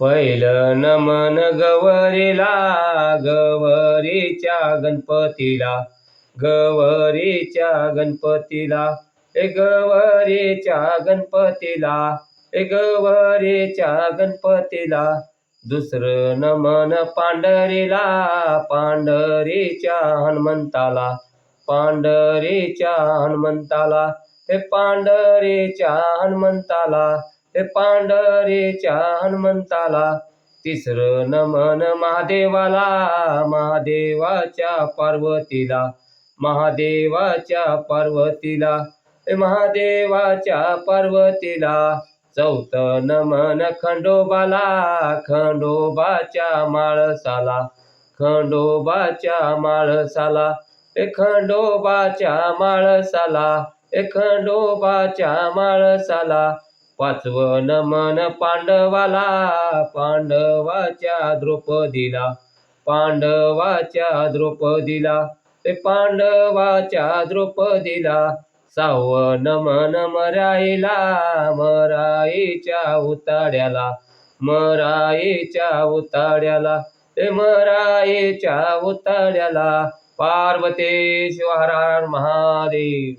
पहिलं नमन गवरीला गवरीच्या गणपतीला गवरीच्या गणपतीला ए गवरीच्या गणपतीला ए गवरीच्या गणपतीला. दुसरं नमन पांढरीला पांढरीच्या हनुमंताला पांढरीच्या हनुमंताला हे पांढरीच्या हनुमंताला. हे पांढरेच्या हनुमंताला. तिसरं नमन महादेवाला महादेवाच्या पार्वतीला महादेवाच्या पार्वतीला महादेवाच्या पार्वतीला. चौथं नमन खंडोबाला खंडोबाच्या माळसाला खंडोबाच्या माळसाला ए खंडोबाच्या माळसाला ए खंडोबाच्या माळसाला. पाचवं नमन पांडवाला पांडवाच्या द्रौपदीला पांडवाच्या द्रौपदीला ते पांडवाच्या द्रौपदीला सहावं नमन मराईला मराईच्या उताड्याला मराईच्या उताड्याला ते मराईच्या उताड्याला पार्वतेश्वर महादेव.